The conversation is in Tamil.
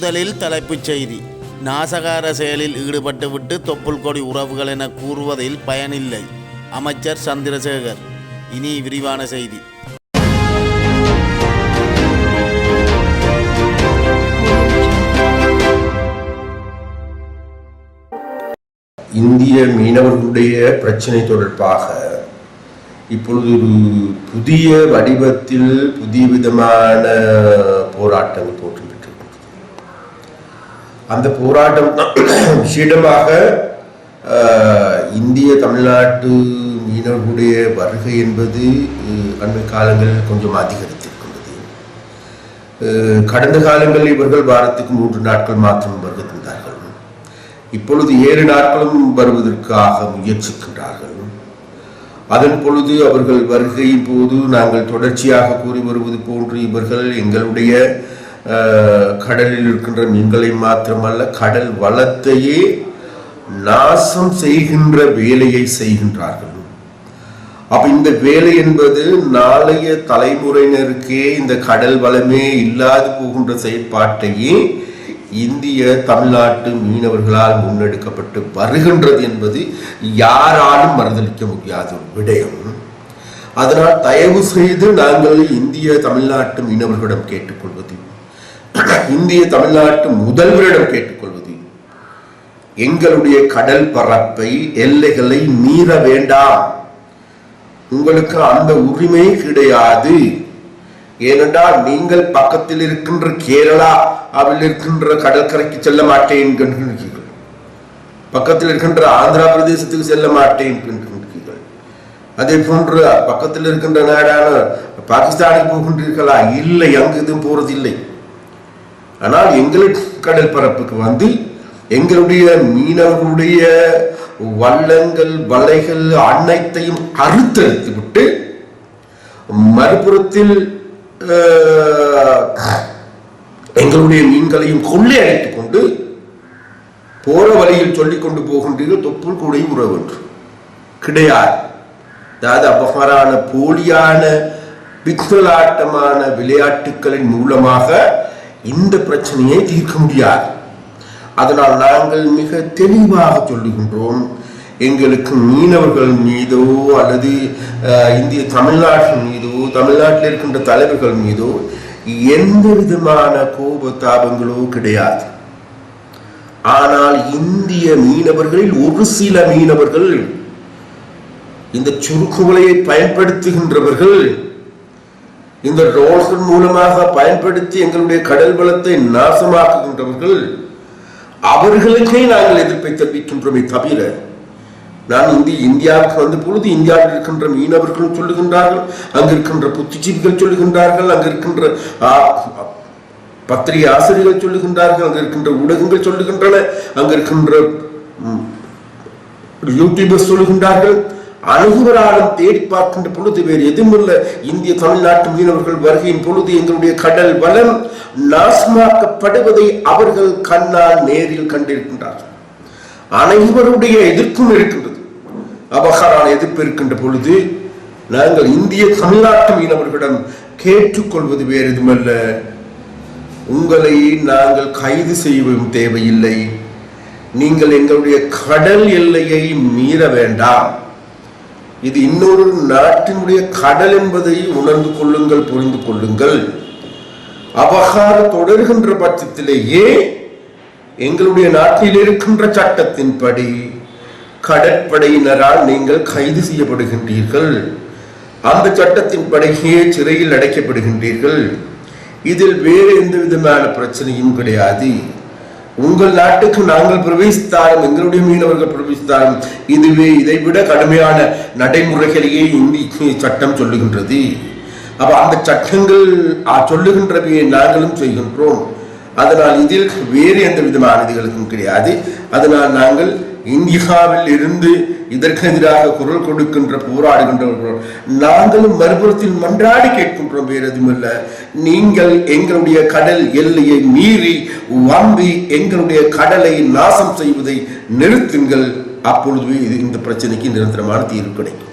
முதலில் தலைப்புச் செய்தி. நாசகார செயலில் ஈடுபட்டுவிட்டு தொப்புள் கொடி உறவுகள் என கூறுவதில் பயனில்லை. அமைச்சர் சந்திரசேகர். இனி விரிவான செய்தி. இந்திய மீனவர்களுடைய பிரச்சனை தொடர்பாக இப்பொழுது ஒரு புதிய வடிவத்தில் புதிய விதமான போராட்டம் தோற்றுவிட்டிருக்கிறது அந்த போராட்டம் தான் விஷயமாக ஆஹ், இந்திய தமிழ்நாட்டு மீனவர்களுடைய வருகை என்பது அண்மை காலங்களில் கொஞ்சம் அதிகரித்திருக்கின்றது. அஹ், கடந்த காலங்களில் இவர்கள் வாரத்துக்கு மூன்று நாட்கள் மாத்திரம் வருகை தந்தார்கள். இப்பொழுது ஏழு நாட்களும் வருவதற்காக முயற்சிக்கின்றார்கள். அதன் பொழுது அவர்கள் வருகையின் போது நாங்கள் தொடர்ச்சியாக கூறி வருவது போன்று இவர்கள் எங்களுடைய கடலில் இருக்கின்ற மீன்களை மாத்திரமல்ல கடல் வளத்தையே நாசம் செய்கின்ற வேலையை செய்கின்றார்கள். அப்ப இந்த வேலை என்பது நாளைய தலைமுறையினருக்கே இந்த கடல் வளமே இல்லாது போகின்ற செயற்பாட்டையே இந்திய தமிழ்நாட்டு மீனவர்களால் முன்னெடுக்கப்பட்டு வருகின்றது என்பது யாராலும் மறுதளிக்க முடியாத விடயம். அதனால் தயவு செய்து நாங்கள் இந்திய தமிழ்நாட்டு மீனவர்களிடம் கேட்டுக்கொள்வது இந்திய தமிழ்நாட்டு முதல்வரிடம் கேட்டுக்கொள்வது எங்களுடைய கடல் பரப்பை எல்லைகளை மீற வேண்டாம். உங்களுக்கு அந்த உரிமை கிடையாது. ஏனென்றால் நீங்கள் பக்கத்தில் இருக்கின்ற கேரளா அவில் இருக்கின்ற கடற்கரைக்கு செல்ல மாட்டேன் என்கின்றீர்கள். பக்கத்தில் இருக்கின்ற ஆந்திரா பிரதேசத்துக்கு செல்ல மாட்டேன் என்கின்றீர்கள். அதே போன்று பக்கத்தில் இருக்கின்ற நாடான பாகிஸ்தானுக்கு போகின்றீர்களா? இல்லை அங்கு எதுவும் போறதில்லை. ஆனால் எங்களுக்கு கடல் பரப்புக்கு வந்து எங்களுடைய மீனவர்களுடைய வள்ளங்கள் வலைகள் அனைத்தையும் அறுத்தறுத்து விட்டு மறுபுறத்தில் எங்களுடைய மீன்களையும் கொள்ளையடித்துக் கொண்டு போற வழியில் சொல்லிக் கொண்டு போகின்றீர்கள் தொப்புள் கூடையும் உறவு என்று கிடையாது. அதாவது அபகரான போலியான ஆட்டமான விளையாட்டுகளின் மூலமாக இந்த பிரச்சனையை தீர்க்க முடியாது. அதனால் நாங்கள் மிக தெளிவாக சொல்லுகின்றோம் எங்களுக்கு மீனவர்கள் மீதோ அல்லது இந்திய தமிழ்நாட்டின் மீதோ தமிழ்நாட்டில் இருக்கின்ற தலைவர்கள் மீதோ எந்த விதமான கோப தாபங்களோ கிடையாது. ஆனால் இந்திய மீனவர்களில் ஒரு சில மீனவர்கள் இந்த சுருக்குவலையை பயன்படுத்துகின்றவர்கள் இந்த ரோல்கள் மூலமாக பயன்படுத்தி எங்களுடைய கடல் வளத்தை நாசமாக்குகின்றவர்கள் அவர்களுக்கே நாங்கள் எதிர்ப்பை தெரிவிக்கின்றோமே தவிர நான் இந்தி இந்தியாவுக்கு வந்த பொழுது இந்தியாவில் இருக்கின்ற மீனவர்களும் சொல்லுகின்றார்கள் அங்கு இருக்கின்ற புத்திஜீவிகள் சொல்லுகின்றார்கள் அங்கு இருக்கின்ற பத்திரிகை ஆசிரியர்கள் சொல்லுகின்றார்கள் அங்கு இருக்கின்ற ஊடகங்கள் சொல்லுகின்றன அங்கு இருக்கின்ற ம், யூடியூபர்ஸ் சொல்லுகின்றார்கள் அனைவராலும் தேடி பார்க்கின்ற பொழுது வேறு எதுவுமில்ல. இந்திய தமிழ்நாட்டு மீனவர்கள் வருகையின் பொழுது எங்களுடைய கடல் வளம் நாசமாக்கப்படுவதை அவர்கள் கண்ணால் நேரில் கண்டிருக்கின்றார்கள். அனைவருடைய எதிர்ப்பும் இருக்கின்றது. அபகாரான எதிர்ப்பு இருக்கின்ற பொழுது நாங்கள் இந்திய தமிழ்நாட்டு மீனவர்களிடம் கேட்டுக்கொள்வது வேறு எதுவுமல்ல. உங்களை நாங்கள் கைது செய்யவும் தேவையில்லை. நீங்கள் எங்களுடைய கடல் எல்லையை மீற வேண்டாம். இது இன்னொரு நாட்டினுடைய கடல் என்பதை உணர்ந்து கொள்ளுங்கள் புரிந்து கொள்ளுங்கள். அபகாரம் தொடர்கின்ற பட்சத்திலேயே எங்களுடைய நாட்டில் இருக்கின்ற சட்டத்தின்படி கடற்படையினரால் நீங்கள் கைது செய்யப்படுகின்றீர்கள். அந்த சட்டத்தின்படியே சிறையில் அடைக்கப்படுகின்றீர்கள். இதில் வேறு எந்த விதமான பிரச்சனையும் கிடையாது. உங்கள் நாட்டுக்கு நாங்கள் பிரவேசித்தாலும் எங்களுடைய மீனவர்கள் பிரவேசித்தாலும் இதுவே இதைவிட கடுமையான நடைமுறைகளையே இந்தி சட்டம் சொல்லுகின்றது. அப்ப அந்த சட்டங்கள் சொல்லுகின்றவையை நாங்களும் செய்கின்றோம். அதனால் இதில் வேறு எந்த விதமான இதுகளுக்கும் கிடையாது. அதனால் நாங்கள் இந்தியாவில் இருந்து இதற்கு எதிராக குரல் கொடுக்கின்ற போராடுகின்றவர்கள் நாங்களும் மறுபுறத்தில் மன்றாடி கேட்கின்றோம் வேறு எதுவுமில்ல. நீங்கள் எங்களுடைய கடல் எல்லையை மீறி வம்பி எங்களுடைய கடலை நாசம் செய்வதை நிறுத்துங்கள். அப்பொழுது இது இந்த பிரச்சனைக்கு நிரந்தரமான தீர்வு கிடைக்கும்.